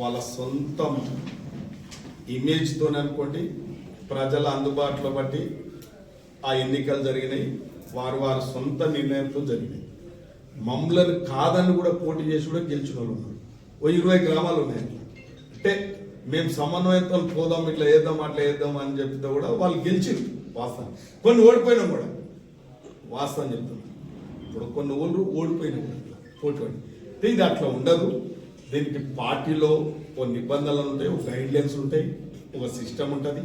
వాళ్ళ సొంతం ఇమేజ్తో అనుకోండి ప్రజల అందుబాటులో బట్టి ఆ ఎన్నికలు జరిగినాయి. వారు వారి సొంత నిర్ణయంతో జరిగినాయి. మమ్మలను కాదని కూడా పోటీ చేసి కూడా గెలిచిన వాళ్ళు ఉన్నారు. ఓ ఇరవై గ్రామాలు ఉన్నాయి అట్లా. అంటే మేము సమన్వయంతో పోదాం ఇట్లా వేద్దాం అట్లా వేద్దాం అని చెప్తే కూడా వాళ్ళు గెలిచిరు వాస్తవం కొన్ని ఓడిపోయినా కూడా. వాస్తవం చెప్తున్నాను ఇప్పుడు కొన్ని ఊళ్ళు ఓడిపోయినా కూడా పోటీ పడి. ఇది అట్లా ఉండదు. దీనికి పార్టీలో ఓ నిబంధనలు ఉంటాయి ఒక గైడ్ లైన్స్ ఉంటాయి ఒక సిస్టమ్ ఉంటుంది.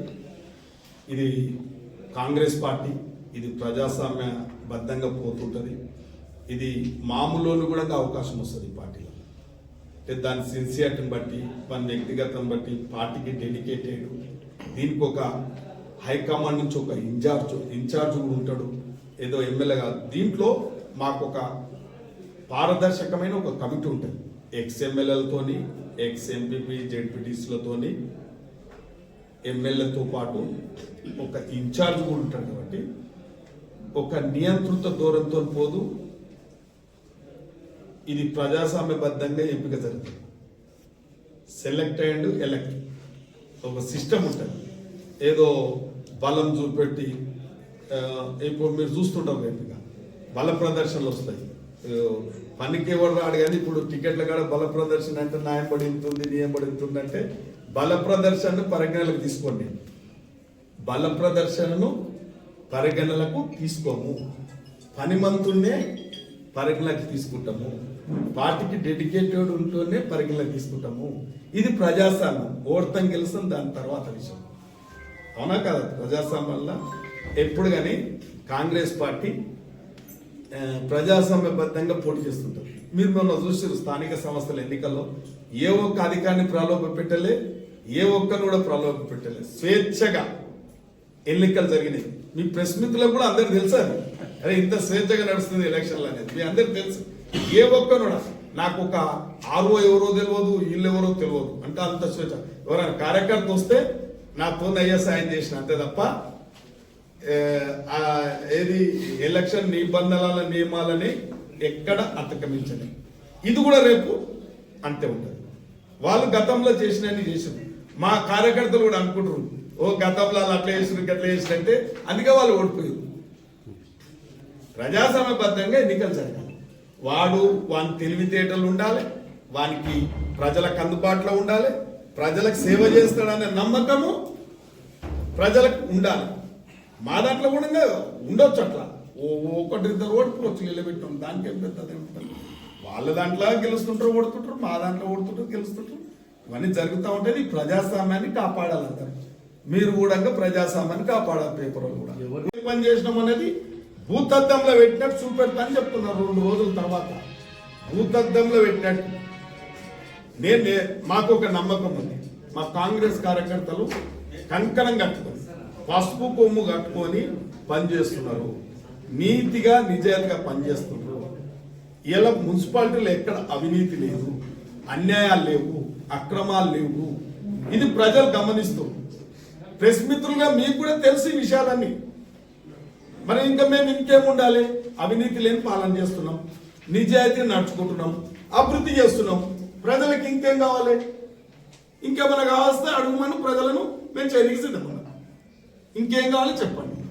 ఇది కాంగ్రెస్ పార్టీ ఇది ప్రజాస్వామ్య బద్ధంగా పోతుంటుంది. ఇది మామూలు కూడా అవకాశం వస్తుంది పార్టీలో. అంటే దాని సిన్సియారిటీని బట్టి మన వ్యక్తిగతం బట్టి పార్టీకి డెడికేటెడ్ దీనికి ఒక హైకమాండ్ నుంచి ఒక ఇన్ఛార్జ్ ఇన్ఛార్జ్ కూడా ఉంటాడు. ఏదో ఎమ్మెల్యే కాదు. దీంట్లో మాకు ఒక పారదర్శకమైన ఒక కమిటీ ఉంటుంది. ఎక్స్ఎంఎల్ఎల్తోని ఎమ్మెల్యేలతోని ఎక్స్ ఎంపీపీ జెడ్పీటీసీలతోని ఎమ్మెల్యేతో పాటు ఒక ఇన్ఛార్జ్ కూడా ఉంటాడు కాబట్టి ఒక నియంత్రిత దూరంతో పోదు. ఇది ప్రజాస్వామ్యబద్ధంగా ఎంపిక జరుగుతుంది. Select and elect. ఒక సిస్టమ్ ఉంటుంది. ఏదో బలం చూపెట్టి ఇప్పుడు మీరు చూస్తుంటాం ఎంపిక బల ప్రదర్శనలు వస్తాయి. పనికి ఎవరు రాడు కానీ ఇప్పుడు టికెట్ల కాడ బల ప్రదర్శన అంటే న్యాయం పడింతుంది నియం పడింతుంది అంటే బల ప్రదర్శనను పరిగణలకు తీసుకోండి. బల ప్రదర్శనను పరిగణలకు తీసుకోము. పనిమంతున్నే పరిగణలకు తీసుకుంటాము. పార్టీకి డెడికేటెడ్ ఉంటూనే పరిగణలకు తీసుకుంటాము. ఇది ప్రజాస్వామ్యం. ఓడతాం గెలుస్తాం దాని తర్వాత విషయం. అవునా కదా? ప్రజాస్వామ్యంలో ఎప్పుడు కానీ కాంగ్రెస్ పార్టీ ప్రజాస్వామ్యబద్ధంగా పోటీ చేస్తుంటారు. మీరు మొన్న చూసారు స్థానిక సంస్థల ఎన్నికల్లో ఏ ఒక్క అధికారిని ప్రలోభ పెట్టలే ఏ ఒక్కరిని కూడా ప్రలోభ పెట్టలే. స్వేచ్ఛగా ఎన్నికలు జరిగినాయి. మీ ప్రెస్ మిత్రులకు కూడా అందరికి తెలుసా? అరే ఇంత స్వేచ్ఛగా నడుస్తుంది ఎలక్షన్లు అనేది. మీ అందరికి తెలుసు. ఏ ఒక్కరు కూడా నాకు ఒక ఆరో ఎవరో తెలియదు వీళ్ళు ఎవరో తెలియదు అంటే అంత స్వేచ్ఛ. ఎవరైనా కార్యకర్త వస్తే నాతో అయ్యే సాయం చేసిన అంతే తప్ప ఏది ఎలక్షన్ నిబంధనల నియమాలని ఎక్కడ అతకమించని ఇది కూడా రేపు అంతే ఉంటుంది. వాళ్ళు గతంలో చేసినన్ని చేసారు మా కార్యకర్తలు కూడా అనుకుంటారు ఓ గతంలో అలా అట్లా చేసిన అట్లా చేసినంటే అందుకే వాళ్ళు ఓడిపోయారు ప్రజాసమయబద్ధంగా ఎన్నికలు జరగాలి. వాడు వాని తెలివితేటలు ఉండాలి వానికి ప్రజలకు అందుబాటులో ఉండాలి ప్రజలకు సేవ చేస్తాడనే నమ్మకము ప్రజలకు ఉండాలి. మా దాంట్లో కూడా ఉండొచ్చు అట్లా. ఓ ఒకటి ఇద్దరు ఓడిపోవచ్చు నిలబెట్టాం దానికి ఏం పెద్దది ఉంటుంది? వాళ్ళ దాంట్లో గెలుస్తుంటారు ఓడుతుంటారు మా దాంట్లో ఓడుతుంటారు గెలుస్తుంటారు. ఇవన్నీ జరుగుతూ ఉంటాయి ఈ ప్రజాస్వామ్యాన్ని కాపాడాలి అందరు మీరు కూడా ప్రజాస్వామ్యాన్ని కాపాడాలి పేపర్ కూడా. ఎవరు? పని చేసినాం అనేది భూతద్దంలో పెట్టినట్టు చూపెడతా అని చెప్తున్నారు రెండు రోజుల తర్వాత. భూతద్దంలో పెట్టినట్టు. నేను మాకు ఒక నమ్మకం ఉంది. మా కాంగ్రెస్ కార్యకర్తలు కంకణం కట్టుకొని. పసుపు కొమ్ము కట్టుకొని పనిచేస్తున్నారు. నీతిగా నిజాయితీగా పనిచేస్తున్నారు. ఇలా మున్సిపాలిటీలో ఎక్కడ అవినీతి లేదు అన్యాయాలు లేవు అక్రమాలు లేవు. ఇది ప్రజలు గమనిస్తూ. ప్రెస్ మిత్రులుగా మీకు కూడా తెలుసు ఈ విషయాలన్నీ. మరి ఇంకా మేము ఇంకేం ఉండాలి అవినీతి లేని పాలన చేస్తున్నాం నిజాయితీ నడుచుకుంటున్నాం అభివృద్ధి చేస్తున్నాం. ప్రజలకు ఇంకేం కావాలి? ఇంకేమైనా కావాల్స్తే అడుగుమని ప్రజలను మేము చర్యకి సిద్ధమన్నాం ఇంకేం కావాలో చెప్పండి.